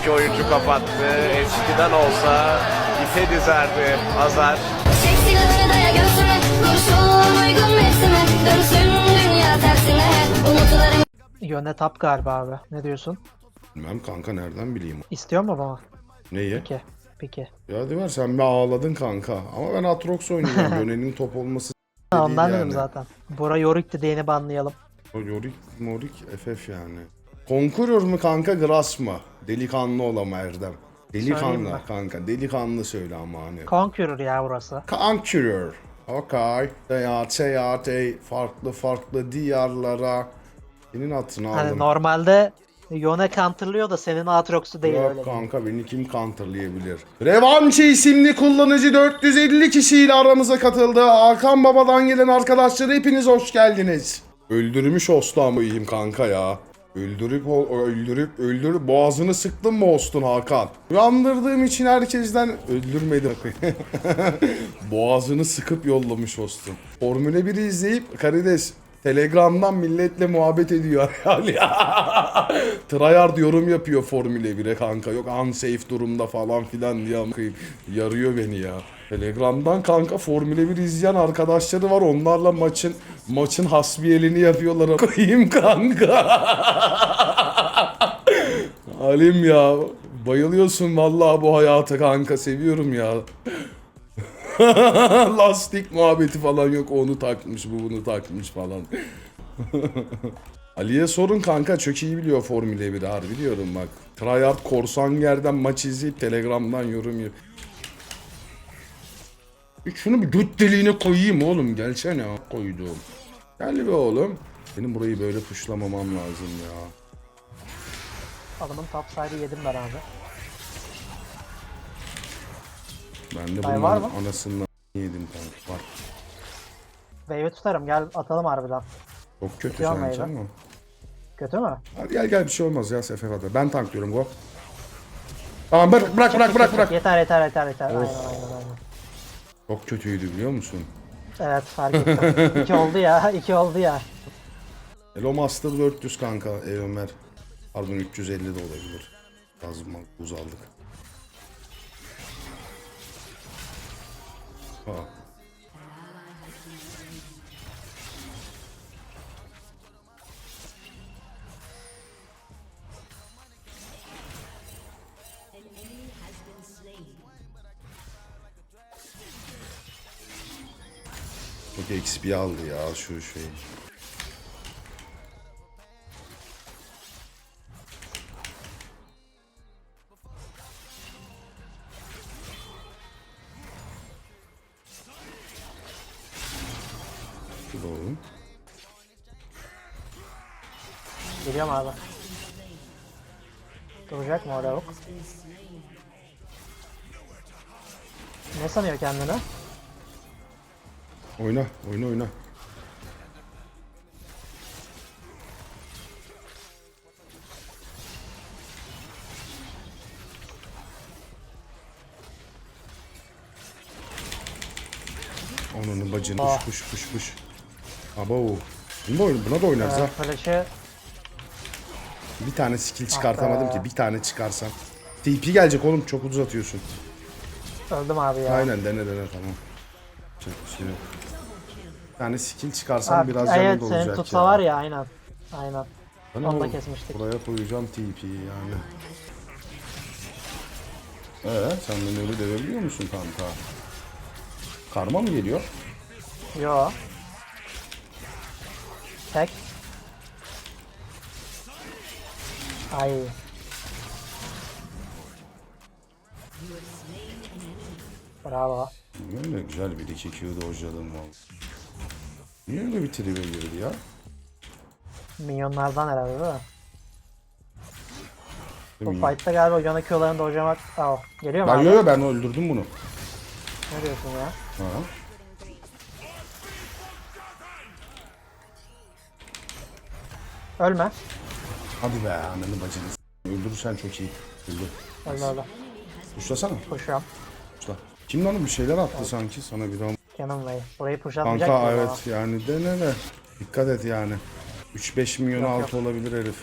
İki oyuncu kapattı. Eskiden olsa ipe dizerdi Azar. Yöne tap galiba abi. Ne diyorsun? Bilmem kanka nereden bileyim. İstiyor mu bana? Neyi? Peki. Peki. Ya Diver sen bir ağladın kanka. Ama ben Atrox oynuyorum. Yönenin top olması Ondan yani. dedim zaten. Bora Yorick dediğini banlayalım. O Yorik, Morik, FF yani. Conqueror mu kanka Grass mı? Delikanlı ol ama Erdem. Söyleyeyim Delikanlı mi? kanka. Delikanlı söyle ama hani. Conqueror ya burası. Conqueror. Okay. Seyahat, seyahat, ey. Farklı farklı diyarlara. Senin hatırını aldım. Hani normalde Yone counterlıyor da senin Aatrox'u değil öyle. Yok kanka beni kim counterlayabilir? Revanche isimli kullanıcı 450 kişiyle aramıza katıldı. Hakan Baba'dan gelen arkadaşlar hepiniz hoş geldiniz. Öldürmüş Ostan iyiyim kanka ya. Öldürüp öldürüp öldürüp boğazını sıktın mı Ostun Hakan? Uyandırdığım için herkesten öldürmedim. boğazını sıkıp yollamış Ostun. Formüle 1'i izleyip Karides Telegram'dan milletle muhabbet ediyor yani. Tryhard yorum yapıyor Formüle 1'e kanka. Yok unsafe durumda falan filan diye amkayım. Yarıyor beni ya. Telegram'dan kanka Formüle 1 izleyen arkadaşları var. Onlarla maçın maçın hasbiyelini yapıyorlar. Koyayım kanka. Halim ya. Bayılıyorsun vallahi bu hayata kanka. Seviyorum ya. Lastik muhabbeti falan yok. Onu takmış, bu bunu takmış falan. Ali'ye sorun kanka çok iyi biliyor Formüle 1'i harbi diyorum bak. Tryhard Korsanger'den maç izleyip Telegram'dan yorum yap. Şunu bir göt deliğine koyayım oğlum gelsene koydum. Gel be oğlum. Benim burayı böyle puşlamamam lazım ya. Adamın top side'ı yedim ben abi. Ben de Ay, bunun var mı? anasından yedim kanka. Var. Wave'i tutarım gel atalım harbiden. Çok kötü Tutuyor sanki meyve. ama. Kötü mü? Hadi gel gel bir şey olmaz ya Sefer. Ben tanklıyorum go. Tamam bırak bırak bırak bırak bırak. Yeter yeter yeter yeter. Aynen aynen. Çok kötüydü biliyor musun? Evet fark ettim. iki oldu ya. iki oldu ya. Elo Master 400 kanka ey Ömer. Pardon 350 de olabilir. Az ma- buz aldık. Ha. Çok XP aldı ya şu şey. Oğlum. Geliyorum abi. Duracak mı orada yok? Ne sanıyor kendini? Oyna, oyna, oyna. Onun bacını Ah. puş puş puş puş. Abo. Buna, buna da oynarız ha. Ee, flash'ı Bir tane skill çıkartamadım be. ki. Bir tane çıkarsam. TP gelecek oğlum çok uzatıyorsun. öldüm abi ya. Aynen dene dene tamam. Çok bir şey yok. Tane skill çıkarsam Abi, biraz canım evet dolacak senin ya. tutsa var ya aynen. Aynen. Ben onu da kesmiştik. Buraya koyacağım TP'yi yani. Ee, sen beni öyle dövebiliyor musun kanka? Karma mı geliyor? Yo. Tek. Ay. Bravo. Niye öyle güzel bir iki Q dojladım valla. Niye öyle bir tribe girdi ya? Minyonlardan herhalde değil mi? Bu fight'ta galiba Yone Q'larını dojamak... Aa, geliyor mu Ben abi? yo yo ben öldürdüm bunu. Ne diyorsun ya? Ha. Ölme. Hadi be ananı bacını s- Öldürürsen çok iyi. Öldür. Ölme öyle. Tuşlasana. Koşuyorum. Tuşla. Kim lan bir şeyler attı sanki sana bir an. Canım Bey. Burayı pushlatmayacak Kanka mıyım evet yani dene de. Dikkat et yani. 3-5 milyon Yok, altı olabilir herif.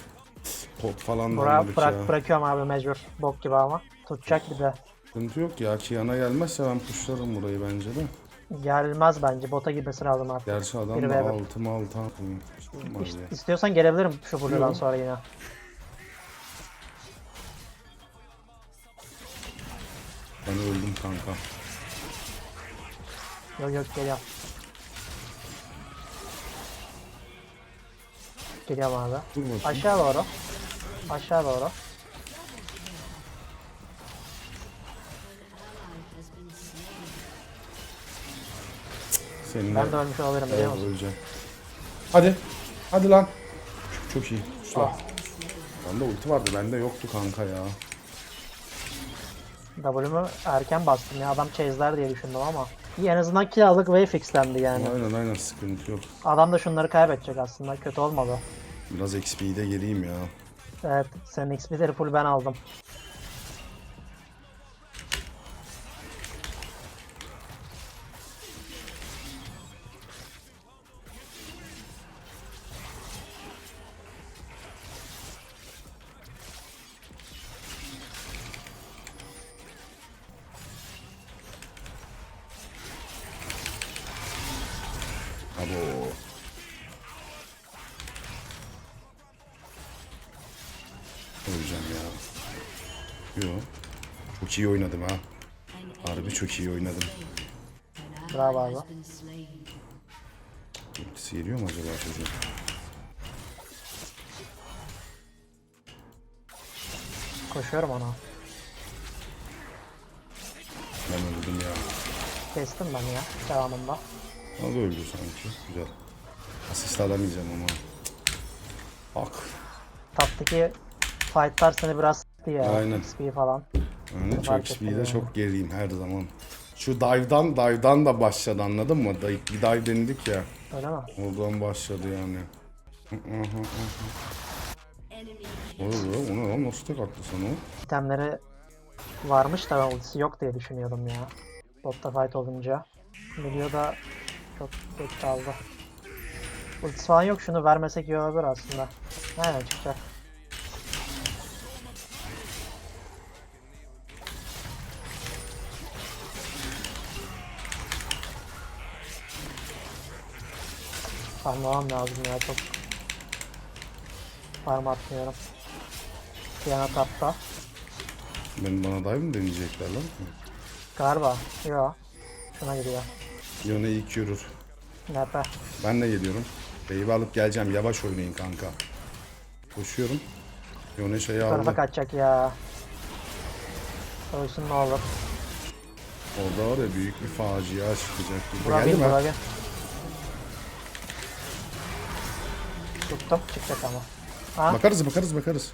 pot falan da Bıra almadık bırak, ya. bırakıyorum abi mecbur. Bok gibi ama. Tutacak bir de. Sıkıntı yok ya. Kiana gelmezse ben pushlarım burayı bence de. Gelmez bence. Bota girmesi lazım artık. Gerçi adam Biri da bir. altı mı altı İşte ya. istiyorsan gelebilirim şu buradan Yok. sonra yine. Ben öldüm kanka. Yok yok geliyorum. Geliyorum abi. Aşağı doğru. Aşağı doğru. Senin Ben de ölmüş olabilirim biliyor musun? öleceğim. Hadi. Hadi lan. Çok iyi. Kuşlar. Ah. Bende ulti vardı. Bende yoktu kanka ya. W'mu erken bastım ya adam chase'ler diye düşündüm ama. İyi en azından kill aldık ve fixlendi yani. Aynen aynen sıkıntı yok. Adam da şunları kaybedecek aslında kötü olmadı. Biraz XP'yi de geleyim ya. Evet senin XP'leri full ben aldım. Çok iyi oynadım ha. Harbi çok iyi oynadım. Bravo abi. Ultisi geliyor mu acaba çocuğun? Koşuyorum ona. Ben öldüm ya. Kestim ben ya devamında. O da öldü sanki. Güzel. Asist alamayacağım ama. Bak. Taptaki fightlar seni biraz sıktı ya. Aynen. XP falan. Yani çok XP'de ettim çok geriyim her zaman. Şu dive'dan dive'dan da başladı anladın mı? Bir dive denedik ya. Öyle mi? Oradan başladı yani. Oy o ne lan nasıl tek attı sana o? İtemleri varmış da ultisi yok diye düşünüyordum ya. Botta fight olunca. Milio da çok geç kaldı. Ultisi falan yok şunu vermesek iyi olabilir aslında. Aynen çıkacak. Farmlamam lazım ya çok. Farm atmıyorum. Yana tapta. Ben bana dive mi deneyecekler lan? Galiba. Yo. Şuna gidiyor. Yone ilk yürür. Nepe. Ben de geliyorum. Base'i alıp geleceğim. Yavaş oynayın kanka. Koşuyorum. Yone şeyi Bu tarafa aldı. kaçacak ya. Ölsün ne olur. Orada var ya büyük bir facia çıkacak. Burak Geldi mi? Burak Tuttum çıkacak ama. Ha Bakarız bakarız bakarız.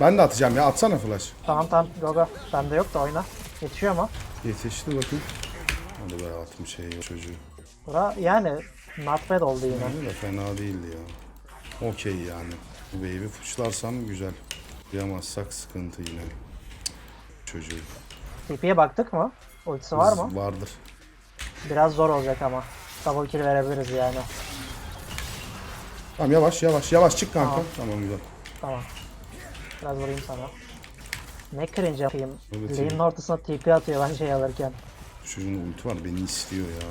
Ben de atacağım ya. Atsana flash. tamam tamam go go. Bende yok da oyna. Yetişiyor mu? Yetişti bakayım. Hadi be attım şeyi çocuğu. Bura yani not bad oldu yine. Yani de fena değildi ya. Okey yani. Bu wave'i fıçlarsam güzel. Duyamazsak sıkıntı yine. Çocuğu. TP'ye baktık mı? Ultisi var mı? Vardır. Biraz zor olacak ama. Double kill verebiliriz yani. Tamam yavaş yavaş yavaş çık kanka. Tamam. Tamam, güzel. Tamam. Biraz vurayım sana. Ne cringe yapayım. Evet, Lane'in ortasına TP atıyor ben şey alırken. Çocuğun ulti var beni istiyor ya.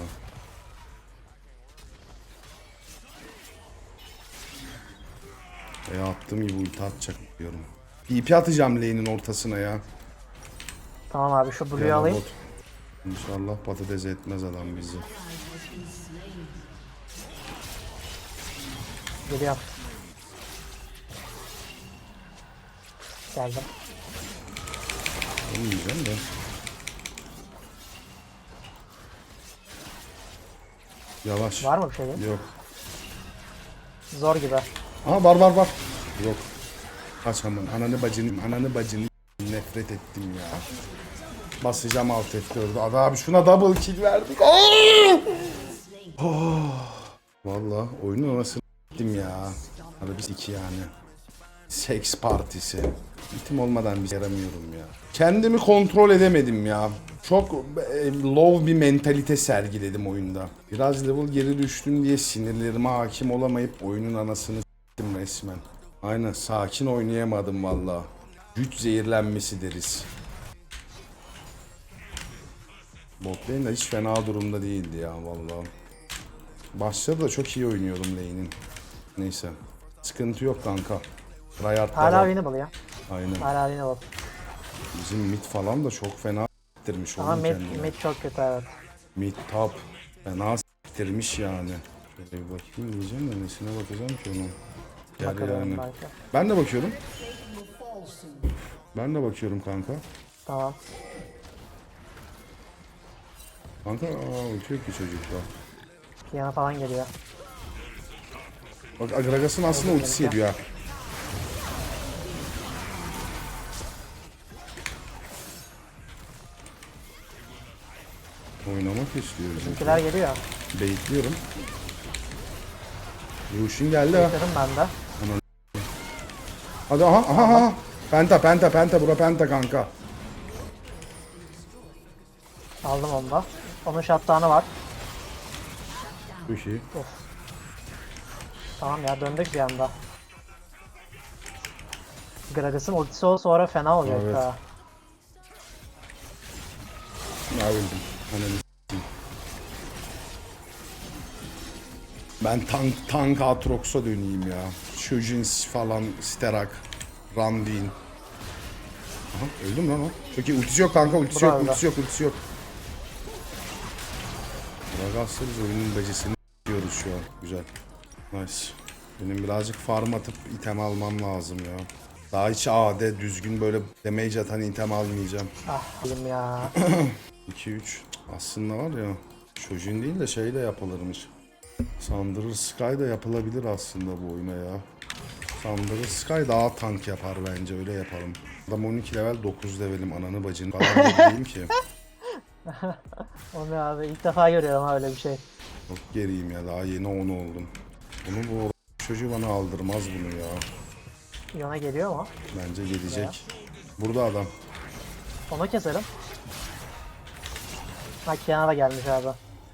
Ya attığım gibi ulti atacak diyorum. TP atacağım lane'in ortasına ya. Tamam abi şu Blue'yu Ya alayım. bot. İnşallah patates etmez adam bizi. Geliyorum. Geldim. Onu diyeceğim de. Yavaş. Var mı bir şey? Yok. Zor gibi. Aha var var var. Yok. Kaç aman. Ananı bacını, ananı bacını nefret ettim ya. Basacağım alt F4'ü. Abi, abi şuna double kill verdik. Oh. Valla oyunun anasını ettim ya. Hadi biz iki yani. Seks partisi. Bitim olmadan bir yaramıyorum ya. Kendimi kontrol edemedim ya. Çok e, low bir mentalite sergiledim oyunda. Biraz level geri düştüm diye sinirlerime hakim olamayıp oyunun anasını s**tim resmen. Aynen sakin oynayamadım valla. Güç zehirlenmesi deriz. Bot lane de hiç fena durumda değildi ya valla. Başladı da çok iyi oynuyordum lane'in. Neyse. Sıkıntı yok kanka. Rayard da Hala var. winnable ya. Aynen. Hala winnable. Bizim mid falan da çok fena s**tirmiş Ama oğlum mid, mid çok kötü evet. Mid top. Fena s**tirmiş yani. Şöyle bir bakayım diyeceğim de nesine bakacağım ki onun. Gel Bakalım yani. belki. Ben de bakıyorum. Ben de bakıyorum kanka. Tamam. Kanka aa uçuyor ki çocuk da. Yana falan geliyor. Bak Agragas'ın aslında ultisi yediyor ha. Oynamak istiyor bizim. Bizimkiler geliyor. Baitliyorum. Lucian geldi ha. Dedim ben de. Hadi aha aha aha. Penta penta penta bura penta kanka. Aldım onu da. Onun shutdown'ı var. Bu şey. Tamam ya döndük bir anda. Gragas'ın ultisi o sonra fena olacak Evet. ha. Ya öldüm. Ananı s**eyim. Ben tank tank Atrox'a döneyim ya. Shujins falan, Sterak, Randin. Aha öldüm lan o. Çok iyi. Ultisi yok kanka, ultisi yok, ultisi yok, ultisi yok. Gragas'la biz oyunun becisini diyoruz şu an. Güzel. Nice. Benim birazcık farm atıp item almam lazım ya. Daha hiç AD düzgün böyle damage atan item almayacağım. Ah elim ya. 2-3 aslında var ya Shojin değil de şey de yapılırmış. Sandırır Sky da yapılabilir aslında bu oyuna ya. Sandırır Sky daha tank yapar bence öyle yapalım. Adam 12 level 9 levelim ananı bacını. Kadar geriyim ki. Onu abi ilk defa görüyorum öyle bir şey. Çok geriyim ya daha yeni 10 oldum. Bunu bu çocuğu bana aldırmaz bunu ya. Yona geliyor mu? Bence gelecek. Burada adam. Onu keselim. Bak Kiana da gelmiş abi.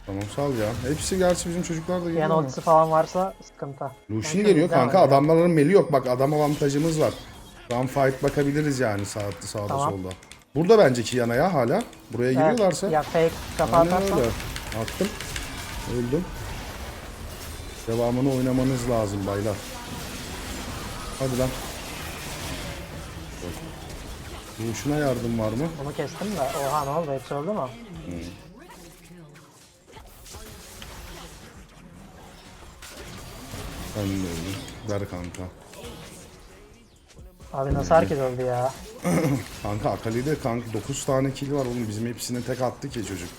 Tamam sal ya. Hepsi gerçi bizim çocuklar da geliyor ama. ultisi falan varsa sıkıntı. Lucian geliyor kanka oynuyor. adamların meli yok bak adam avantajımız var. Tam fight bakabiliriz yani sağda sağda Tamam. solda. Burada bence Kiana ya hala. Buraya Evet, giriyorlarsa. Ya fake kafa atarsan. öyle. Attım. Öldüm. Devamını oynamanız lazım baylar. Hadi lan. Lucian'a yardım var mı? Bunu kestim de. Oha ne oldu? Hepsi öldü mü? Ben de öldüm. Ver kanka. Abi nasıl herkes öldü ya? Kanka Akali'de kanka 9 tane kill var oğlum bizim hepsine tek attı ki çocuk.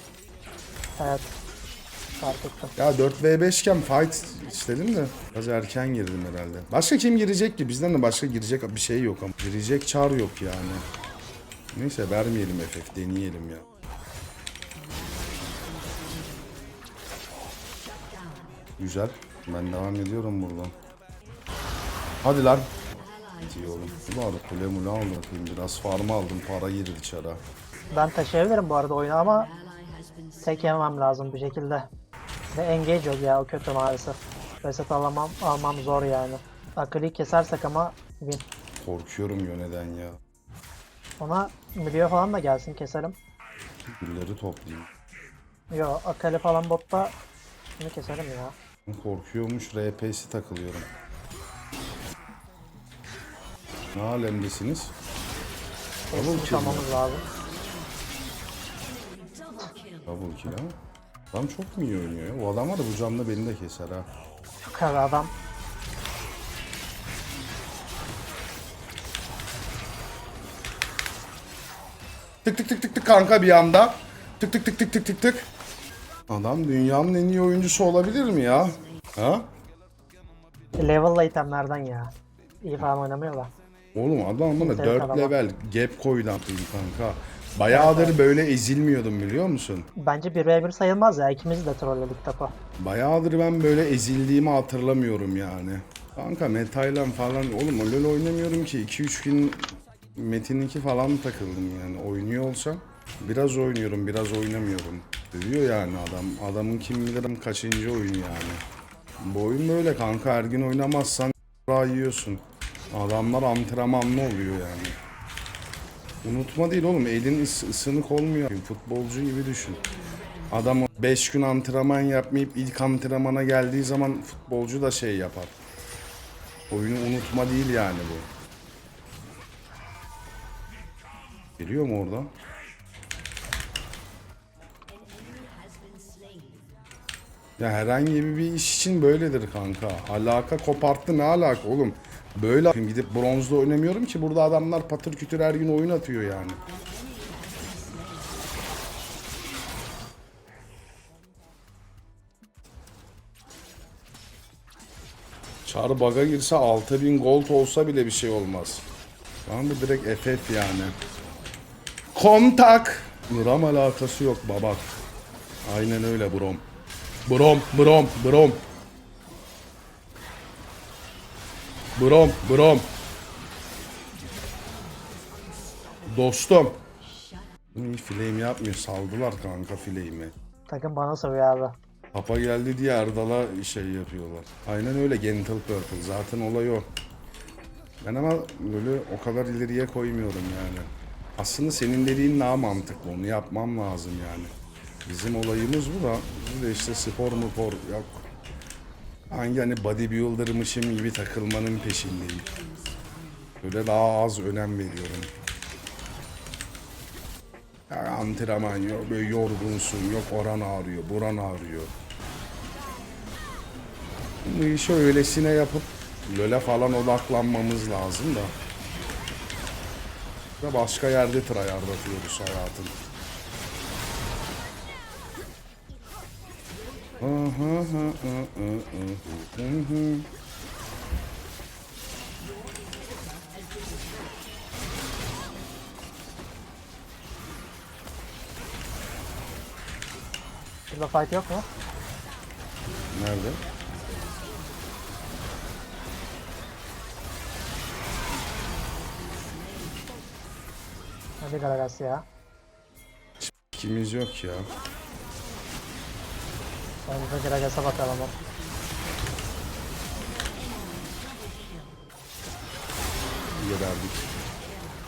Evet. Fark ettim. Ya 4v5 iken fight istedim de biraz erken girdim herhalde. Başka kim girecek ki? Bizden de başka girecek bir şey yok ama. Girecek çar yok yani. Neyse vermeyelim FF deneyelim ya. Güzel. Ben devam ediyorum buradan. Hadi lan. İyi oğlum. Bu arada kule mule aldım. Biraz farm aldım. Para girdi çara. Ben taşıyabilirim bu arada oyunu ama tek yemem lazım bir şekilde. Ve engage yok ya o kötü maalesef. Reset alamam, almam zor yani. Akıllı kesersek ama win. Korkuyorum yöneden ya. Ona milyon falan da gelsin keselim. Gülleri toplayayım. Yo Akali falan botta bunu keselim ya. Korkuyormuş RP'si takılıyorum. Ne alemdesiniz? Double kill mi? çalmamız lazım. Double kill ha? Adam çok mu iyi oynuyor ya? O adam var da bu canlı beni de keser ha. Çok abi adam. Tık tık tık tık tık kanka bir anda. Tık tık tık tık tık tık tık. Adam dünyanın en iyi oyuncusu olabilir mi ya? Ha? Level'la itemlerden ya. İyi falan oynamıyorlar. Oğlum adam bana Zevk 4 alamam. level gap koydu atayım kanka. Bayağıdır böyle ezilmiyordum biliyor musun? Bence 1v1 sayılmaz ya. İkimiz de trolledik topu. Bayağıdır ben böyle ezildiğimi hatırlamıyorum yani. Kanka Metaylan falan oğlum LoL oynamıyorum ki 2-3 gün Metin 2 falan takıldım yani oynuyor olsam biraz oynuyorum biraz oynamıyorum. Diyor yani adam adamın kim bilir kaçıncı oyun yani. Bu oyun böyle kanka her gün oynamazsan yiyorsun. Adamlar antrenmanlı oluyor yani. Unutma değil oğlum elin ıs- ısınık olmuyor. Futbolcu gibi düşün. Adam 5 gün antrenman yapmayıp ilk antrenmana geldiği zaman futbolcu da şey yapar. Oyunu unutma değil yani bu. Geliyor mu orada? Ya herhangi bir iş için böyledir kanka. Alaka koparttı ne alaka oğlum? Böyle gidip bronzda oynamıyorum ki burada adamlar patır kütür her gün oyun atıyor yani. Çar baga girse 6000 gold olsa bile bir şey olmaz. Lan bu direkt FF yani. Kontak. Gram alakası yok babak. Aynen öyle brom. Brom, brom, brom. Brom, brom. Dostum. Flame yapmıyor. Saldılar kanka flame'i. Takım bana sövüyor abi. Papa geldi diye Erdal'a şey yapıyorlar. Aynen öyle Gentle Purple. Zaten olay o. Ben ama böyle o kadar ileriye koymuyorum yani. Aslında senin dediğin daha mantıklı. Onu yapmam lazım yani. Bizim olayımız bu da. Biz de işte spor mu spor yok. Hangi hani bodybuilder'mışım gibi takılmanın peşindeyim. Böyle daha az önem veriyorum. Ya antrenman yok, böyle yorgunsun, yok oran ağrıyor, buran ağrıyor. Bu işi öylesine yapıp LoL'e falan odaklanmamız lazım da. Başka yerde tryhardlatıyoruz hayatın. Burada fight yok mu? Nerede? Hadi Gragas ya. İkimiz yok ya. Bence Gragas'a bakalım. Geberdik.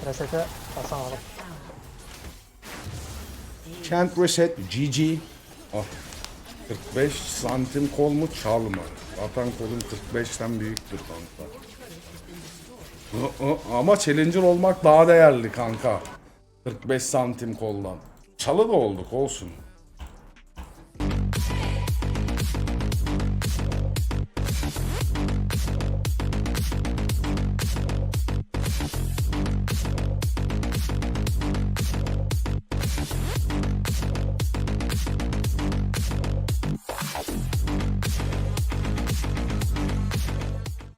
Reset'e basamadım. Can't reset GG. Ah. 45 santim kol mu çalma. Zaten kolum 45'ten büyüktür kanka. Ama challenger olmak daha değerli kanka. 45 santim koldan. Çalı da olduk olsun.